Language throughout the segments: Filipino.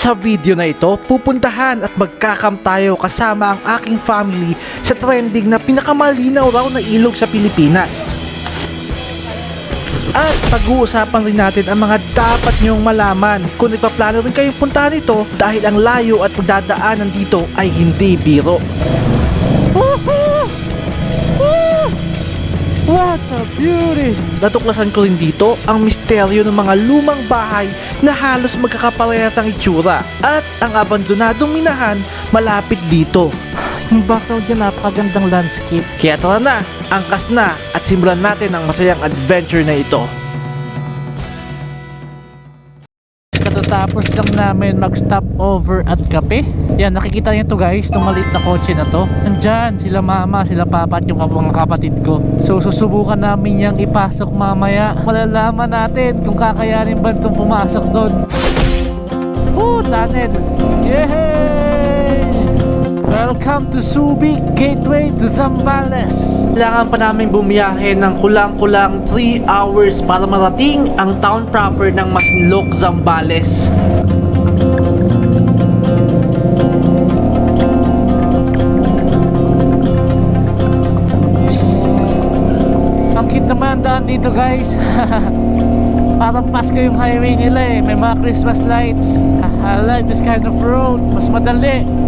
Sa video na ito, pupuntahan at magkakam tayo kasama ang aking family sa trending na pinakamalinaw raw na ilog sa Pilipinas. At pag-uusapan rin natin ang mga dapat nyong malaman kung nagpaplano rin kayong puntahan ito dahil ang layo at pagdadaanan dito ay hindi biro. What a beauty! Natuklasan ko rin dito ang misteryo ng mga lumang bahay na halos magkakaparehas ang itsura at ang abandonadong minahan malapit dito. Yung background niya napakagandang landscape. Kaya tara na, angkas na at simulan natin ang masayang adventure na ito. Katatapos lang namin mag-stop over at kape. Yan, nakikita niyo to guys, itong maliit na kotse na to. Nandyan, sila mama, sila papa at yung mga kapatid ko. So susubukan namin yang ipasok mamaya. Malalaman natin kung kakayanin ba itong pumasok doon. Woo, tunnel! Yay! Welcome to Subic Gateway to Zambales. Kailangan pa namin bumiyahe ng kulang-kulang 3 hours para marating ang town proper ng Masinloc, Zambales. Ang cute naman daan dito guys. Parang Pasko yung highway nila eh. May mga Christmas lights. I like this kind of road. Mas madali.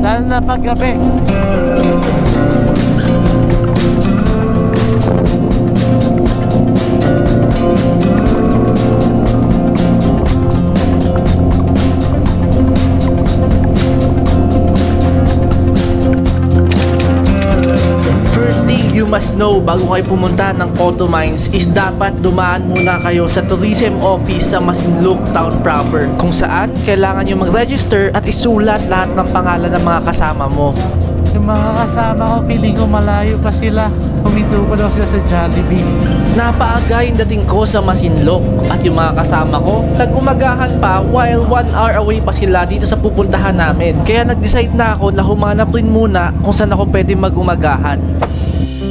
Lalo na pag gabi. Bago kayo pumunta ng Cotto Mines is dapat dumaan muna kayo sa tourism office sa Masinloc Town proper kung saan kailangan nyo mag-register at isulat lahat ng pangalan ng mga kasama mo. Yung mga kasama ko, feeling ko malayo pa sila. Huminto pa daw sila sa Jollibee. Napaaga yung dating ko sa Masinloc at yung mga kasama ko, nag-umagahan pa while one hour away pa sila dito sa pupuntahan namin. Kaya nag-decide na ako na humanap rin muna kung saan ako pwede mag-umagahan.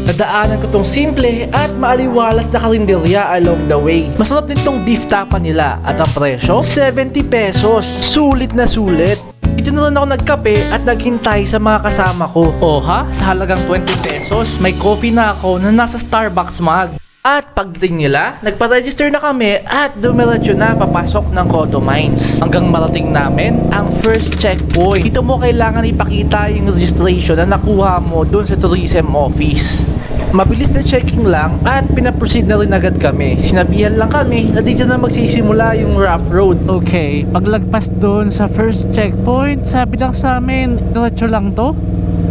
Nadaanan ko tong simple at maaliwalas na karinderya along the way. Masarap din tong beef tapa nila at ang presyo, 70 pesos. Sulit na sulit. Dito na rin ako nagkape at naghintay sa mga kasama ko. O ha? Sa halagang 20 pesos, may coffee na ako na nasa Starbucks mug. At pagdating nila, nagpa-register na kami at dumiretso na papasok ng Cotto Mines. Hanggang marating namin ang first checkpoint. Dito mo kailangan ipakita yung registration na nakuha mo dun sa tourism office. Mabilis na checking lang at pinaproceed na rin agad kami. Sinabihan lang kami na dito na magsisimula yung rough road. Okay, paglagpas doon sa first checkpoint, sabi lang sa amin, diretso lang to.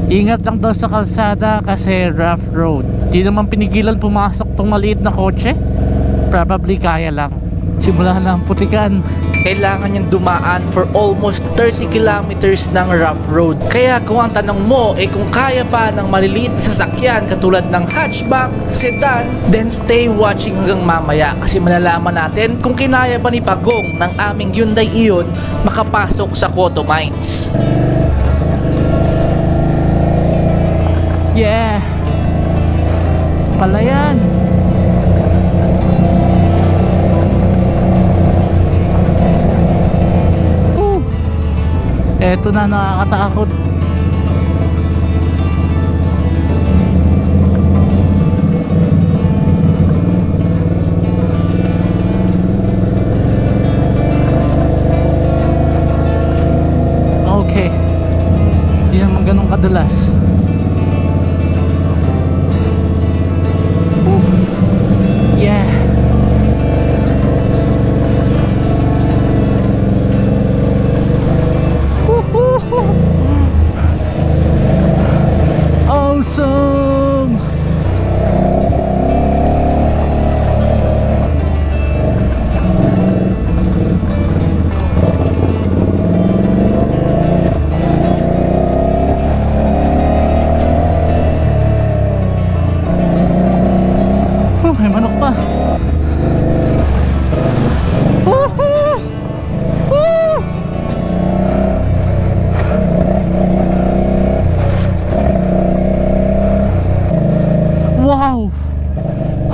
Ingat lang daw sa kalsada kasi rough road. Di naman pinigilan pumasok tong maliit na kotse. Probably kaya lang. Simula na ang putikan. Kailangan niyang dumaan for almost 30 kilometers ng rough road. Kaya kung ang tanong mo ay kung kaya pa ng maliliit na sasakyan katulad ng hatchback, sedan, then stay watching hanggang mamaya kasi malalaman natin kung kinaya ba ni Pagong ng aming Hyundai Ion makapasok sa Koto Mines. Yeah! Palayan! Eto na nakakatakot. Okay. Hindi naman ganun kadalas.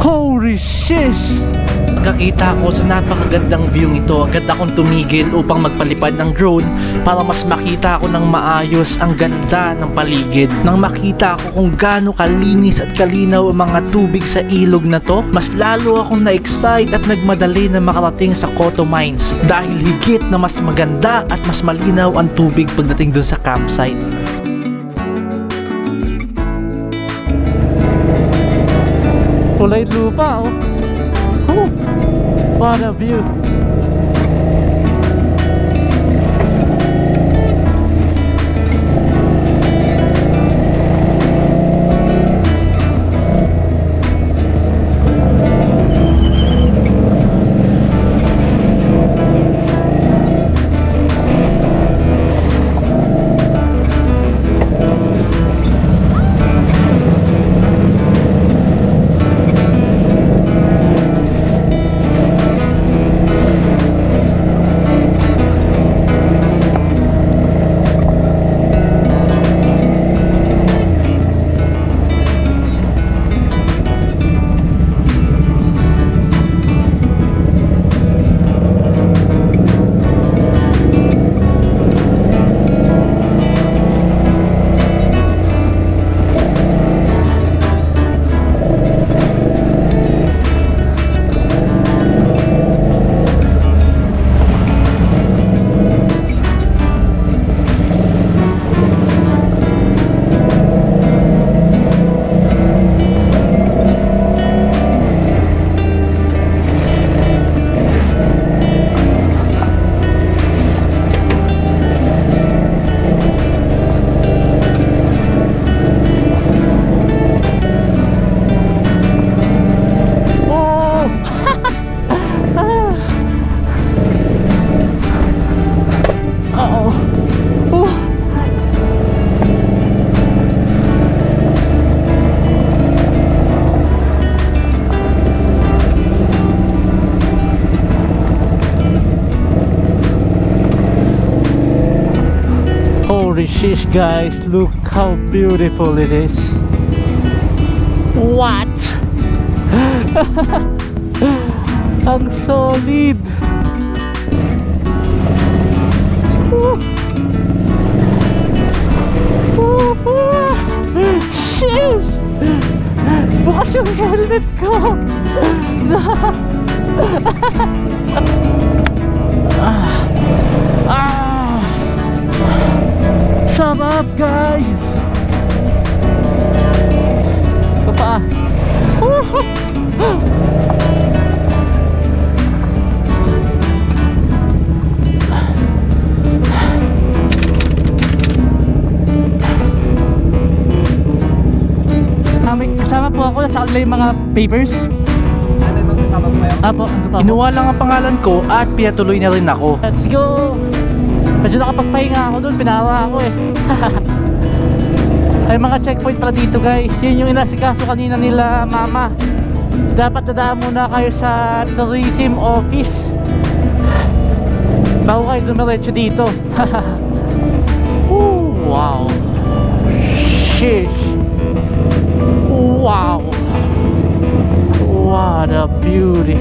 Holy shish! pagkakita ko sa napakagandang view ito, agad akong tumigil upang magpalipad ng drone para mas makita ko ng maayos ang ganda ng paligid. Nang makita ko kung gaano kalinis at kalinaw ang mga tubig sa ilog na to, mas lalo akong na-excite at nagmadali na makarating sa Koto Mines dahil higit na mas maganda at mas malinaw ang tubig pagdating dun sa campsite. Kulay lupa oh. Oh, what a view. Shish guys, look how beautiful it is. What? Ang solid. Woo. Woo, woo. Sheesh! Bukas helmet ko! ah. Ah. Sarap guys! Ito pa. Ah, kasama po ako sa kanila yung mga papers. Apo, ano pa po? Inuwa lang ang pangalan ko at pinatuloy na rin ako. Let's go! Medyo nakapagpahinga ako doon, pinara ako eh. Ay mga checkpoint pala dito guys. Yun yung inasikaso kanina nila mama. Dapat dadaan muna kayo sa tourism office. Bago kayo dumiretso dito. Ooh, wow. Shish. Wow. What a beauty.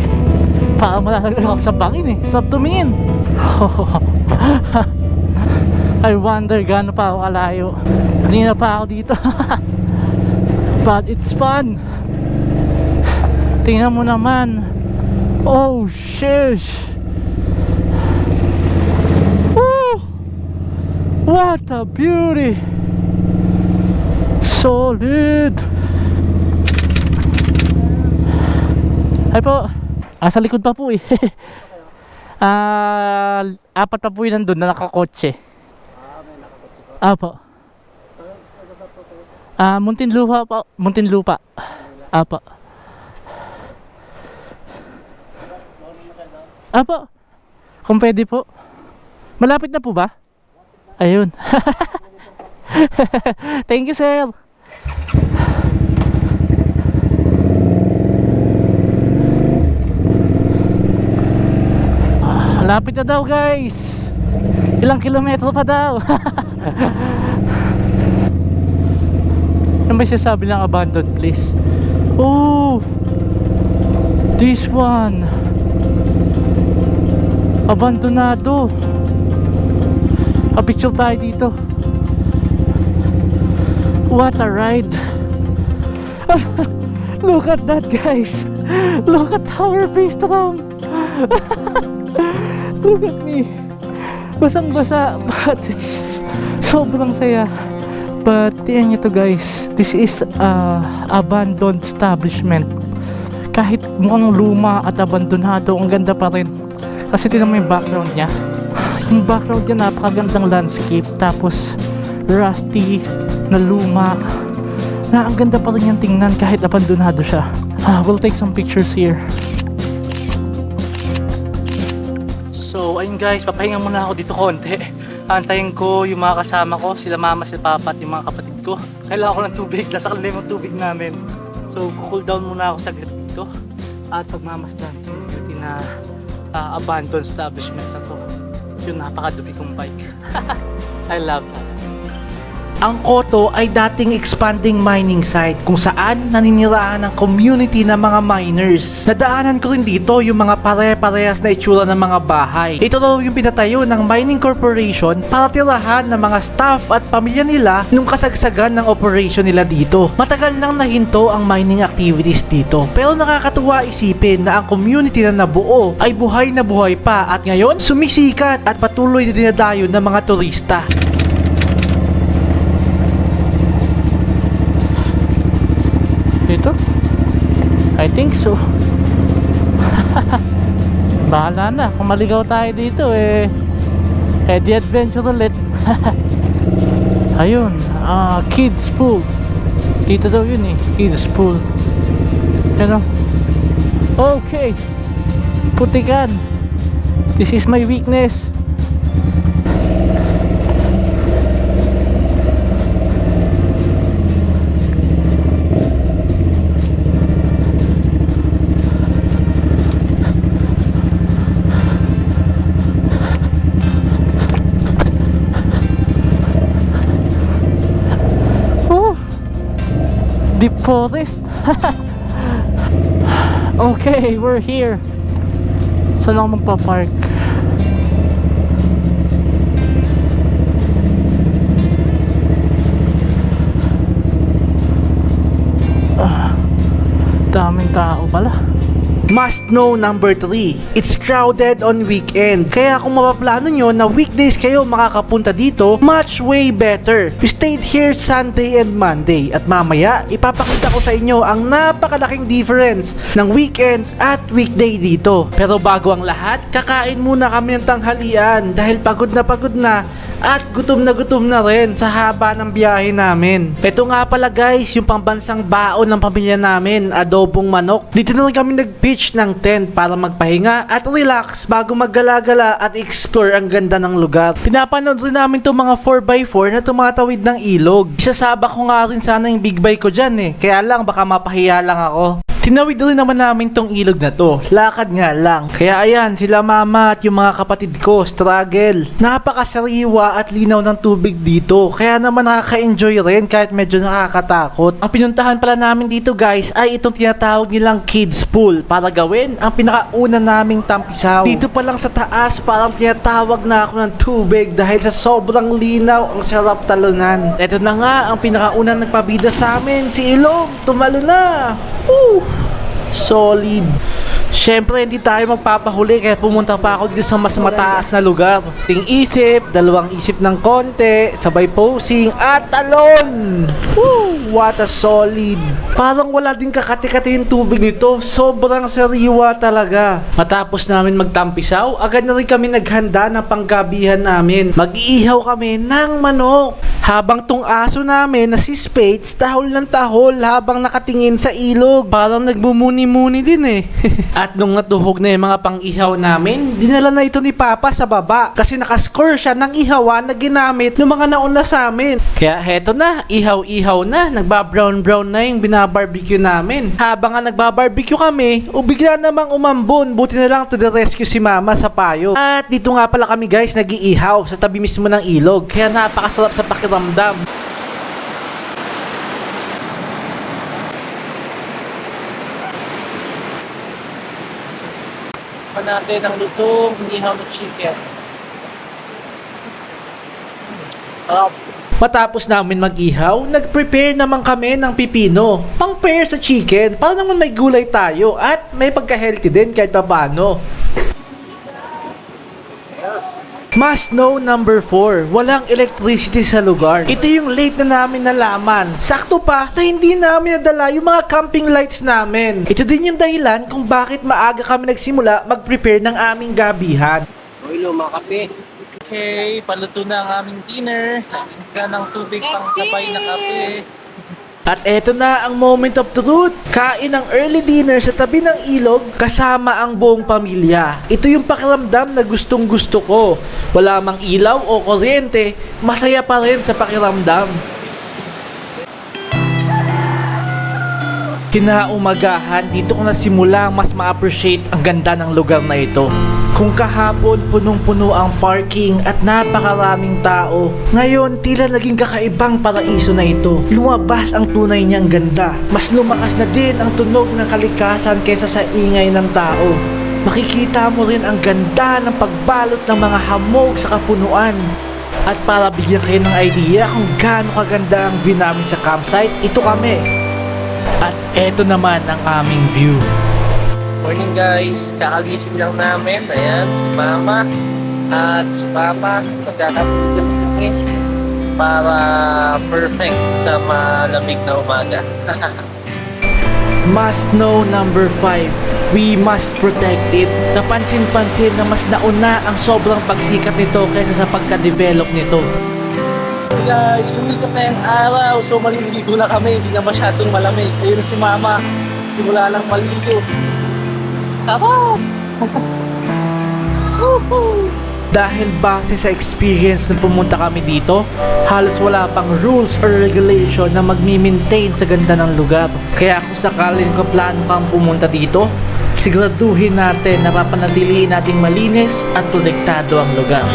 Parang malalagay ako sa bangin eh. Stop tumingin. I wonder gaano pa ako kalayo. Kanina pa ako dito. But it's fun. Tingnan mo naman. Oh, shish. Woo! What a beauty. Solid. Ay po. Ah, sa likod pa po eh. Ah, apat pa po yun nandun na nakakotse. Apo. Ah, Muntinlupa po. Muntinlupa. Apo. Apo. Kung pwede po. Malapit na po ba? Ayun. Thank you, sir. Malapit na daw guys Ilang kilometro pa daw Ano ba sabi ng abandoned place? Oh This one Abandonado. A-picture tayo dito. What a ride. Look at that guys. Look at our base drum. Look at me. Basang basa. But sobrang saya. But tingnan nyo to guys. This is a abandoned establishment. Kahit mukhang luma at abandonado, ang ganda pa rin. Kasi tingnan mo yung background niya. Yung background niya napakagandang landscape. Tapos rusty na luma na ang ganda pa rin yung tingnan kahit abandonado siya. Ah, we'll take some pictures here. Guys, papahinga muna ako dito konti. Antayin ko yung mga kasama ko, sila mama, sila papa at yung mga kapatid ko. Kailangan ko ng tubig, nasa kanila yung tubig namin. So, cool down muna ako saglit dito. At pagmamasdan, beauty na ah, abandoned establishments na to. Yung napakadubi kong bike. I love. Ang Koto ay dating expanding mining site kung saan naninirahan ng community ng mga miners. Nadaanan ko rin dito yung mga pare-parehas na itsura ng mga bahay. Ito daw yung pinatayo ng mining corporation para tirahan ng mga staff at pamilya nila nung kasagsagan ng operation nila dito. Matagal nang nahinto ang mining activities dito. Pero nakakatuwa isipin na ang community na nabuo ay buhay na buhay pa at ngayon sumisikat at patuloy na dinadayo ng mga turista. Dito? I think so. Bahala na. Kung maligaw tayo dito eh. Eh di adventure ulit. Ayun. Ah, kids pool. Dito daw yun eh. Kids pool. Ano? Okay. Putikan. This is my weakness. Forest. okay, we're here. Saan ako magpa-park? Ah, daming tao pala. Must know number 3. It's crowded on weekend. Kaya kung mapaplano nyo na weekdays kayo makakapunta dito, much way better. We stayed here Sunday and Monday. At mamaya, ipapakita ko sa inyo ang napakalaking difference ng weekend at weekday dito. Pero bago ang lahat, kakain muna kami ng tanghalian dahil pagod na pagod na at gutom na gutom na rin sa haba ng biyahe namin. Ito nga pala guys, yung pambansang baon ng pamilya namin, adobong manok. Dito na rin kami nag-pitch ng tent para magpahinga at relax bago maggala-gala at explore ang ganda ng lugar. Pinapanood rin namin itong mga 4x4 na tumatawid ng ilog. Isasaba ko nga rin sana yung big bike ko dyan eh. Kaya lang baka mapahiya lang ako. Tinawid rin naman namin tong ilog na to. Lakad nga lang. Kaya ayan, sila mama at yung mga kapatid ko, struggle. Napakasariwa at linaw ng tubig dito. Kaya naman nakaka-enjoy rin kahit medyo nakakatakot. Ang pinuntahan pala namin dito guys ay itong tinatawag nilang kids pool para gawin ang pinakauna naming tampisaw. Dito pa lang sa taas parang tinatawag na ako ng tubig dahil sa sobrang linaw ang sarap talunan. Ito na nga ang pinakaunang nagpabida sa amin, si Ilog. Tumalo na! Woo! Solid. Siyempre, hindi tayo magpapahuli kaya pumunta pa ako dito sa mas mataas na lugar. Ting isip, dalawang isip ng konti, sabay posing, at talon! Woo! What a solid! Parang wala din kakati-kati yung tubig nito. Sobrang sariwa talaga. Matapos namin magtampisaw, agad na rin kami naghanda ng panggabihan namin. Mag-iihaw kami ng manok. Habang tong aso namin na si Spades, tahol ng tahol habang nakatingin sa ilog. Parang nagmumuni-muni din eh. At nung natuhog na yung mga pang-ihaw namin, dinala na ito ni Papa sa baba kasi nakascore siya ng ihawan na ginamit ng mga nauna sa amin. Kaya heto na, ihaw-ihaw na, nagba-brown-brown na yung binabarbecue namin. Habang nga nagba-barbecue kami, o bigla namang umambon, buti na lang to the rescue si Mama sa payo. At dito nga pala kami guys, nag-iihaw sa tabi mismo ng ilog. Kaya napakasarap sa pakiramdam. pa natin ang lutong ihaw na chicken. Sarap. Matapos namin mag-ihaw, nag-prepare naman kami ng pipino. Pang pair sa chicken, para naman may gulay tayo at may pagka-healthy din kahit paano. Must know number 4, walang electricity sa lugar. Ito yung late na namin nalaman. Sakto pa na hindi namin nadala yung mga camping lights namin. Ito din yung dahilan kung bakit maaga kami nagsimula mag-prepare ng aming gabihan. Ulo, mga kape. Okay, paluto na ang aming dinner. Lagyan ka ng tubig pang sabay na kape. At eto na ang moment of truth. Kain ng early dinner sa tabi ng ilog kasama ang buong pamilya. Ito yung pakiramdam na gustong gusto ko. Wala mang ilaw o kuryente, masaya pa rin sa pakiramdam. Kinaumagahan, dito ko nasimula mas ma-appreciate ang ganda ng lugar na ito. Kung kahapon punong-puno ang parking at napakaraming tao, ngayon tila naging kakaibang paraiso na ito. Lumabas ang tunay niyang ganda. Mas lumakas na din ang tunog ng kalikasan kaysa sa ingay ng tao. Makikita mo rin ang ganda ng pagbalot ng mga hamog sa kapunuan. At para bigyan kayo ng idea kung gaano kaganda ang view namin sa campsite, ito kami. At eto naman ang aming view. Morning guys, kakagising lang namin. Ayan, si Mama at si Papa. Magkakapagod kami para perfect sa malamig na umaga. Must know number 5. We must protect it. Napansin-pansin na mas nauna ang sobrang pagsikat nito kaysa sa pagka-develop nito. guys, sumikat na yung araw. So maliligo na kami, hindi na masyadong malamig. Ayun si Mama, simula lang maligo. Ako! Dahil base sa experience na pumunta kami dito, halos wala pang rules or regulation na magmi-maintain sa ganda ng lugar. Kaya kung sakaling kaplano kang pumunta dito, siguraduhin natin na papanatilihin nating malinis at protektado ang lugar.